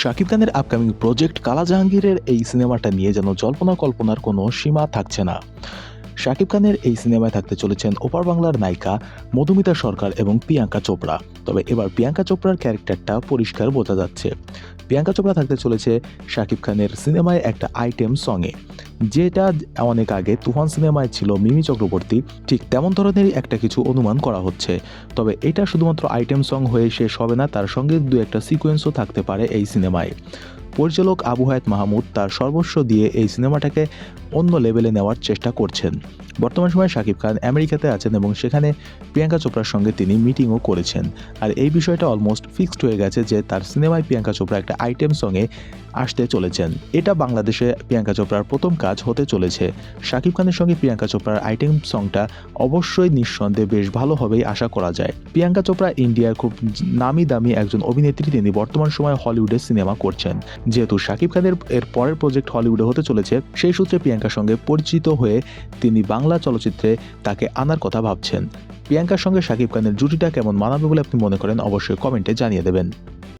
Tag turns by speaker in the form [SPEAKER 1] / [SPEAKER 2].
[SPEAKER 1] শাকিব খানের upcoming project কালা জাহাঙ্গীরের এই সিনেমাটা নিয়ে যেন জল্পনা কল্পনার কোনো সীমা থাকছে না। শাকিব খানের এই সিনেমায় থাকতে চলেছেন ওপার বাংলার নায়িকা মধুমিতা সরকার এবং প্রিয়াঙ্কা চোপড়া। তবে এবার প্রিয়াঙ্কা চোপড়ার ক্যারেক্টারটা পরিষ্কার বোঝা যাচ্ছে। প্রিয়াঙ্কা চোপড়া থাকতে চলেছে শাকিব খানের সিনেমায় একটা আইটেম সঙ্গে, যেটা অনেক আগে তুফান সিনেমায় ছিল মিমি চক্রবর্তী, ঠিক তেমন ধরনেরই একটা কিছু অনুমান করা হচ্ছে। তবে এটা শুধুমাত্র আইটেম সং হয়ে শেষ হবে না, তার সঙ্গে দু একটা সিকোয়েন্সও থাকতে পারে এই সিনেমায়। পরিচালক আবু হায়াত মাহমুদ তার সর্বস্ব দিয়ে এই সিনেমাটাকে অন্য লেভেলে নেওয়ার চেষ্টা করছেন। বর্তমান সময়ে শাকিব খান আমেরিকাতে আছেন এবং সেখানে প্রিয়াঙ্কা চোপড়ার সঙ্গে তিনি মিটিংও করেছেন। আর এই বিষয়টা অলমোস্ট ফিক্সড হয়ে গেছে যে তার সিনেমায় প্রিয়াঙ্কা চোপড়া একটা আইটেম সঙ্গে আসতে চলেছেন। এটা বাংলাদেশে প্রিয়াঙ্কা চোপড়ার প্রথম কাজ হতে চলেছে। শাকিব খানের সঙ্গে প্রিয়াঙ্কা চোপড়ার আইটেম সংটা অবশ্যই নিঃসন্দেহে বেশ ভালোভাবেই আশা করা যায়। প্রিয়াঙ্কা চোপড়া ইন্ডিয়ার খুব নামি দামি একজন অভিনেত্রী তিনি বর্তমান সময়ে হলিউডে সিনেমা করছেন। যেহেতু শাকিব খানের এর পরের প্রজেক্ট হলিউডে হতে চলেছে, সেই সূত্রে প্রিয়াঙ্কার সঙ্গে পরিচিত হয়ে তিনি বাংলা চলচ্চিত্রে তাকে আনার কথা ভাবছেন। প্রিয়াঙ্কার সঙ্গে শাকিব খানের জুটিটা কেমন মানাবে বলে আপনি মনে করেন, অবশ্যই কমেন্টে জানিয়ে দেবেন।